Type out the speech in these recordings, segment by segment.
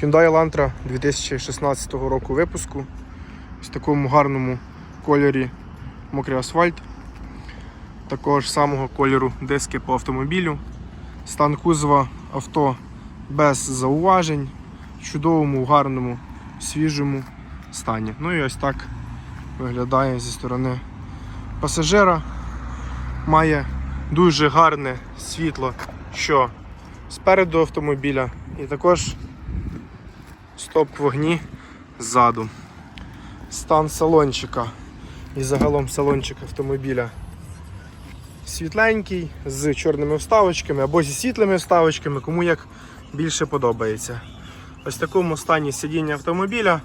Hyundai Elantra 2016 року випуску. В такому гарному кольорі мокрий асфальт. Такого ж самого кольору диски по автомобілю. Стан кузова авто без зауважень, в чудовому, гарному, свіжому стані. Ну і ось так виглядає зі сторони пасажира. Має дуже гарне світло, що спереду автомобіля, і також стоп вогні ззаду. Стан салончика і загалом салончик автомобіля світленький, з чорними вставочками або зі світлими вставочками, кому як більше подобається. Ось в такому стані сидіння автомобіля.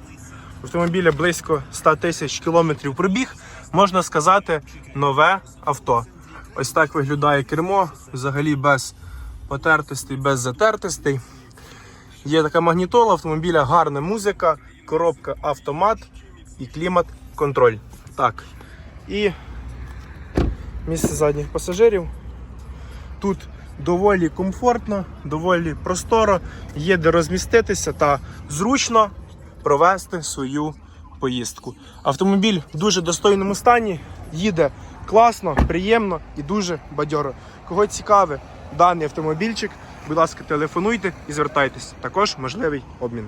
Автомобіля близько 100 тисяч кілометрів пробіг, можна сказати, нове авто. Ось так виглядає кермо, взагалі без потертостей, без затертостей. Є така магнітола автомобіля, гарна музика, коробка автомат і клімат-контроль. Так. І місце задніх пасажирів. Тут доволі комфортно, доволі просторо, є де розміститися та зручно провести свою поїздку. Автомобіль в дуже достойному стані, їде класно, приємно і дуже бадьоро. Кого цікавий даний автомобільчик, будь ласка, телефонуйте і звертайтесь. Також можливий обмін.